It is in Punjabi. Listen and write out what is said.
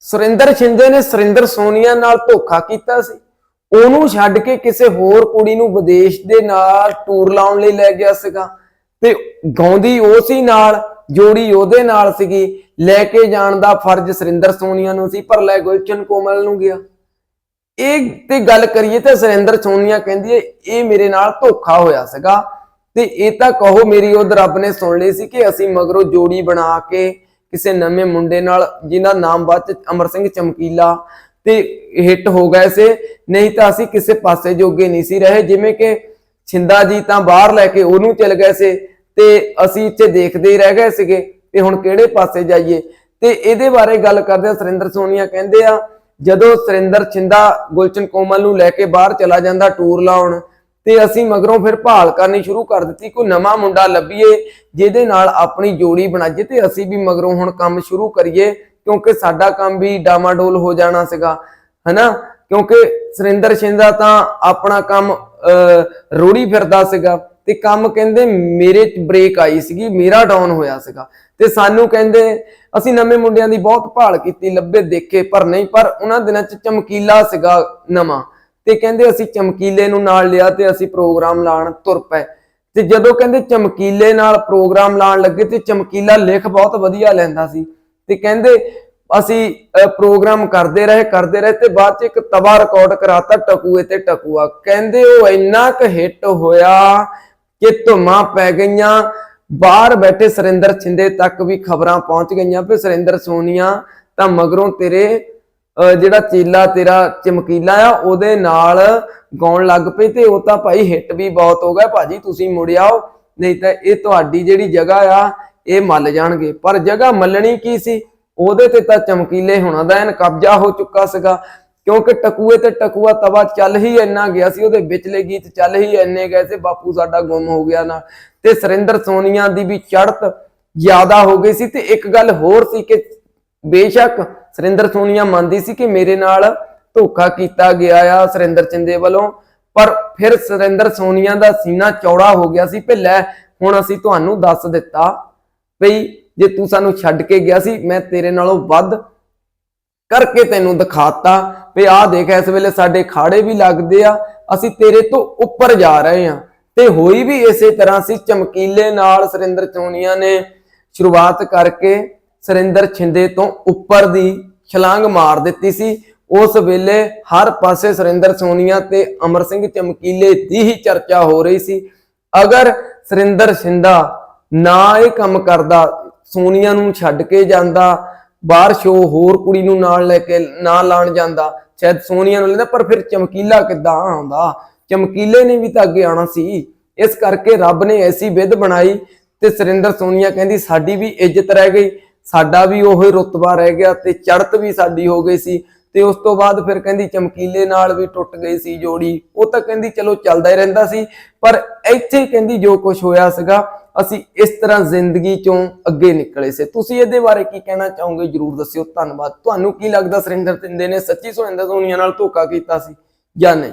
ਸੁਰਿੰਦਰ ਸ਼ਿੰਦੇ ਨੇ ਸੁਰਿੰਦਰ ਸੋਨੀਆ ਨਾਲ ਧੋਖਾ ਕੀਤਾ ਸੀ। ਉਹਨੂੰ ਛੱਡ ਕੇ ਕਿਸੇ ਹੋਰ ਕੁੜੀ ਨੂੰ ਵਿਦੇਸ਼ ਦੇ ਨਾਲ ਟੂਰ ਲਾਉਣ ਲਈ ਲੈ ਗਿਆ ਸੀਗਾ। ਤੇ ਗਾਉਂਦੀ ਉਹ ਸੀ ਨਾਲ, ਜੋੜੀ ਉਹਦੇ ਨਾਲ ਸੀਗੀ। ਲੈ ਕੇ ਜਾਣ ਦਾ ਫਰਜ਼ ਸੁਰਿੰਦਰ ਸੋਨੀਆ ਨੂੰ ਸੀ, ਪਰ ਲੈ ਗੁਲਚਨ ਕੋਮਲ ਨੂੰ ਗਿਆ। ਇਹ ਤੇ ਗੱਲ ਕਰੀਏ ਤਾਂ ਸੁਰਿੰਦਰ ਸੋਨੀਆ ਕਹਿੰਦੀ ਹੈ, ਇਹ ਮੇਰੇ ਨਾਲ ਧੋਖਾ ਹੋਇਆ ਸੀਗਾ। ਤੇ ਇਹ ਤਾਂ ਕਹੋ ਮੇਰੀ ਉਹ ਰੱਬ ਨੇ ਸੁਣ ਲਈ ਸੀ ਕਿ ਅਸੀਂ ਮਗਰੋਂ ਜੋੜੀ ਬਣਾ ਕੇ ਕਿਸੇ ਨਵੇਂ ਮੁੰਡੇ ਨਾਲ ਜਿਹਦਾ ਨਾਮ ਬਾਅਦ ਚ ਅਮਰ ਸਿੰਘ ਚਮਕੀਲਾ ਤੇ ਹਿੱਟ ਹੋ ਗਏ ਸੀ। ਨਹੀਂ ਤਾਂ ਅਸੀਂ ਕਿਸੇ ਪਾਸੇ ਜੋਗੇ ਨਹੀਂ ਸੀ ਰਹੇ। ਜਿਵੇਂ ਕਿ ਛਿੰਦਾ ਜੀ ਤਾਂ ਬਾਹਰ ਲੈ ਕੇ ਉਹਨੂੰ ਚਲ ਗਏ ਸੀ ਤੇ ਅਸੀਂ ਇੱਥੇ ਦੇਖਦੇ ਹੀ ਰਹਿ ਗਏ ਸੀਗੇ ਤੇ ਹੁਣ ਕਿਹੜੇ ਪਾਸੇ ਜਾਈਏ। ਤੇ ਇਹਦੇ ਬਾਰੇ ਗੱਲ ਕਰਦੇ ਆ, ਸੁਰਿੰਦਰ ਸੋਨੀਆ ਕਹਿੰਦੇ ਆ, ਜਦੋਂ ਸੁਰਿੰਦਰ ਛਿੰਦਾ ਗੁਲਚਨ ਕੋਮਲ ਨੂੰ ਲੈ ਕੇ ਬਾਹਰ ਚਲਾ ਜਾਂਦਾ ਟੂਰ ਲਾਉਣ ਤੇ ਅਸੀਂ ਮਗਰੋਂ ਫਿਰ ਭਾਲ ਕਰਨੀ ਸ਼ੁਰੂ ਕਰ ਦਿੱਤੀ ਕੋਈ ਨਵਾਂ ਮੁੰਡਾ ਲੱਭੀਏ ਜਿਹਦੇ ਨਾਲ ਆਪਣੀ ਜੋੜੀ ਬਣਾਈਏ ਤੇ ਅਸੀਂ ਵੀ ਮਗਰੋਂ ਹੁਣ ਕੰਮ ਸ਼ੁਰੂ ਕਰੀਏ ਕਿਉਂਕਿ ਸਾਡਾ ਕੰਮ ਵੀ ਡਾਮਾਡੋਲ ਹੋ ਜਾਣਾ ਸੀਗਾ ਹਨਾ? ਕਿਉਂਕਿ ਸੁਰਿੰਦਰ ਸ਼ਿੰਦਾ ਤਾਂ ਆਪਣਾ ਕੰਮ ਅਹ, ਰੋੜੀ ਫਿਰਦਾ ਸੀਗਾ ਤੇ ਕੰਮ ਕਹਿੰਦੇ ਮੇਰੇ ਚ ਬ੍ਰੇਕ ਆਈ ਸੀਗੀ ਮੇਰਾ ਡਾਊਨ ਹੋਇਆ ਸੀਗਾ ਤੇ ਸਾਨੂੰ ਕਹਿੰਦੇ ਅਸੀਂ ਨਵੇਂ ਮੁੰਡਿਆਂ ਦੀ ਬਹੁਤ ਭਾਲ ਕੀਤੀ ਲੱਭੇ ਦੇਖੇ ਪਰ ਨਹੀਂ ਪਰ ਉਹਨਾਂ ਦਿਨਾਂ ਚ ਚਮਕੀਲਾ ਸੀਗਾ ਨਵਾਂ। ਤੇ ਕਹਿੰਦੇ ਅਸੀਂ ਚਮਕੀਲੇ ਨੂੰ ਨਾਲ ਲਿਆ ਤੇ ਅਸੀਂ ਪ੍ਰੋਗਰਾਮ ਲਾਣ ਤੁਰ ਪਏ। ਤੇ ਜਦੋਂ ਕਹਿੰਦੇ ਚਮਕੀਲੇ ਨਾਲ ਪ੍ਰੋਗਰਾਮ ਲਾਣ ਲੱਗੇ ਤੇ ਚਮਕੀਲਾ ਲਿਖ ਬਹੁਤ ਵਧੀਆ ਲੈਂਦਾ ਸੀ। ਤੇ ਕਹਿੰਦੇ ਅਸੀਂ ਪ੍ਰੋਗਰਾਮ ਕਰਦੇ ਰਹੇ ਕਰਦੇ ਰਹੇ ਤੇ ਬਾਅਦ ਚ ਇੱਕ ਤਵਾ ਰਿਕਾਰਡ ਕਰਾਤਾ ਟਕੂਏ ਤੇ ਟਕੂਆ। ਕਹਿੰਦੇ ਉਹ ਇੰਨਾ ਕੁ ਹਿੱਟ ਹੋਇਆ ਕਿ ਧੁੰਮਾਂ ਪੈ ਗਈਆਂ। ਬਾਹਰ ਬੈਠੇ ਸੁਰਿੰਦਰ ਛਿੰਦੇ ਤੱਕ ਵੀ ਖਬਰਾਂ ਪਹੁੰਚ ਗਈਆਂ। ਵੀ ਸੁਰਿੰਦਰ ਸੋਨੀਆ, ਤਾਂ ਮਗਰੋਂ ਤੇਰੇ ਜਿਹੜਾ ਚੇਲਾ ਤੇਰਾ ਚਮਕੀਲਾ ਆ, ਉਹਦੇ ਨਾਲ ਗਾਉਣ ਲੱਗ ਪਈ ਤੇ ਉਹ ਤਾਂ ਭਾਈ ਹਿੱਟ ਵੀ ਬਹੁਤ ਹੋ ਗਿਆ। ਭਾਜੀ ਤੁਸੀਂ ਮੁੜ ਆਓ, ਨਹੀਂ ਤਾਂ ਇਹ ਤੁਹਾਡੀ ਜਿਹੜੀ ਜਗ੍ਹਾ ਆ, ਇਹ ਮੱਲ ਜਾਣਗੇ। ਪਰ ਜਗ੍ਹਾ ਮੱਲਣੀ ਕੀ ਸੀ? ਉਹਦੇ ਤੇ ਤਾਂ ਚਮਕੀਲੇ ਹੋਣਾ ਦਾ ਐਨ ਕਬਜ਼ਾ ਹੋ ਚੁੱਕਾ ਸੀਗਾ। ਕਿਉਂਕਿ ਟਕੂਏ ਤੇ ਟਕੂਆ ਤਵਾ ਚੱਲ ਹੀ ਇੰਨਾ ਗਿਆ ਸੀ, ਉਹਦੇ ਵਿਚਲੇ ਗੀਤ ਚੱਲ ਹੀ ਇੰਨੇ ਗਏ ਸੀ, ਬਾਪੂ ਸਾਡਾ ਗੁੰਮ ਹੋ ਗਿਆ ਨਾ। ਤੇ ਸੁਰਿੰਦਰ ਸੋਨੀਆ ਦੀ ਵੀ ਚੜਤ ਜ਼ਿਆਦਾ ਹੋ ਗਈ ਸੀ। ਤੇ ਇੱਕ ਗੱਲ ਹੋਰ ਸੀ ਕਿ ਬੇਸ਼ੱਕ ਸੁਰਿੰਦਰ ਸੋਨੀਆ ਮੰਨਦੀ ਸੀ ਕਿ ਮੇਰੇ ਨਾਲ ਧੋਖਾ ਕੀਤਾ ਗਿਆ ਆ ਸੁਰਿੰਦਰ ਚਿੰਦੇ ਵੱਲੋਂ, ਪਰ ਫਿਰ ਸੁਰਿੰਦਰ ਸੋਨੀਆ ਦਾ ਸੀਨਾ ਚੌੜਾ ਹੋ ਗਿਆ ਸੀ, ਭਈ ਹੁਣ ਅਸੀਂ ਤੁਹਾਨੂੰ ਦੱਸ ਦਿੱਤਾ ਬਈ ਜੇ ਤੂੰ ਸਾਨੂੰ ਛੱਡ ਕੇ ਗਿਆ ਸੀ, ਮੈਂ ਤੇਰੇ ਨਾਲੋਂ ਵੱਧ ਕਰਕੇ ਤੈਨੂੰ ਦਿਖਾਤਾ ਵੀ ਆਹ ਦੇਖ, ਇਸ ਵੇਲੇ ਸਾਡੇ ਖਾੜੇ ਵੀ ਲੱਗਦੇ ਆ, ਅਸੀਂ ਤੇਰੇ ਤੋਂ ਉੱਪਰ ਜਾ ਰਹੇ ਆ। ਤੇ ਹੋਈ ਵੀ ਇਸੇ ਤਰ੍ਹਾਂ ਸੀ, ਚਮਕੀਲੇ ਨਾਲ ਸੁਰਿੰਦਰ ਚੋਨੀਆ ਨੇ ਸ਼ੁਰੂਆਤ ਕਰਕੇ ਸੁਰਿੰਦਰ ਛਿੰਦੇ ਤੋਂ ਉੱਪਰ ਦੀ ਛਲਾਂਗ ਮਾਰ ਦਿੱਤੀ ਸੀ। ਉਸ ਵੇਲੇ ਹਰ ਪਾਸੇ ਸੁਰਿੰਦਰ ਸੋਨੀਆ ਤੇ ਅਮਰ ਸਿੰਘ ਚਮਕੀਲੇ ਦੀ ਹੀ ਚਰਚਾ ਹੋ ਰਹੀ ਸੀ। ਅਗਰ ਸੁਰਿੰਦਰ ਛਿੰਦਾ ਨਾ ਇਹ ਕੰਮ ਕਰਦਾ, ਸੋਨੀਆ ਨੂੰ ਛੱਡ ਕੇ ਜਾਂਦਾ, ਬਾਹਰ ਸ਼ੋ ਹੋਰ ਕੁੜੀ ਨੂੰ ਨਾਲ ਲੈ ਕੇ ਨਾ ਲਾਣ ਜਾਂਦਾ, ਸ਼ਾਇਦ ਸੋਨੀਆ ਨੂੰ ਲੈਂਦਾ, ਪਰ ਫਿਰ ਚਮਕੀਲਾ ਕਿੱਦਾਂ ਆਉਂਦਾ? ਚਮਕੀਲੇ ਨੇ ਵੀ ਤਾਂ ਅੱਗੇ ਆਉਣਾ ਸੀ। ਇਸ ਕਰਕੇ ਰੱਬ ਨੇ ਐਸੀ ਵਿਧ ਬਣਾਈ ਤੇ ਸੁਰਿੰਦਰ ਸੋਨੀਆ ਕਹਿੰਦੀ, ਸਾਡੀ ਵੀ ਇੱਜ਼ਤ ਰਹਿ ਗਈ। ਸਾਡਾ ਵੀ ਉਹੀ ਰੁਤਬਾ ਰਹਿ ਗਿਆ ਤੇ ਚੜਤ ਵੀ ਸਾਡੀ ਹੋ ਗਈ ਸੀ ਤੇ ਉਸ ਤੋਂ ਬਾਅਦ ਫਿਰ ਕਹਿੰਦੀ ਚਮਕੀਲੇ ਨਾਲ ਵੀ ਟੁੱਟ ਗਈ ਸੀ ਜੋੜੀ, ਉਹ ਤਾਂ ਕਹਿੰਦੀ ਚਲੋ ਚੱਲਦਾ ਹੀ ਰਹਿੰਦਾ ਸੀ, ਪਰ ਇੱਥੇ ਕਹਿੰਦੀ ਜੋ ਕੁਝ ਹੋਇਆ ਸੀਗਾ, ਅਸੀਂ ਇਸ ਤਰ੍ਹਾਂ ਜ਼ਿੰਦਗੀ ਚੋਂ ਅੱਗੇ ਨਿਕਲੇ ਸੀ। ਤੁਸੀਂ ਇਹਦੇ ਬਾਰੇ ਕੀ ਕਹਿਣਾ ਚਾਹੋਗੇ? ਜਰੂਰ ਦੱਸਿਓ। ਧੰਨਵਾਦ। ਤੁਹਾਨੂੰ ਕੀ ਲੱਗਦਾ ਸੁਰਿੰਦਰ ਤਿੰਦੇ ਨੇ ਸੱਚੀ ਸੁਰਿੰਦਰ ਸੋਨੀਆ ਨਾਲ ਧੋਖਾ ਕੀਤਾ ਸੀ ਜਾਂ ਨਹੀਂ?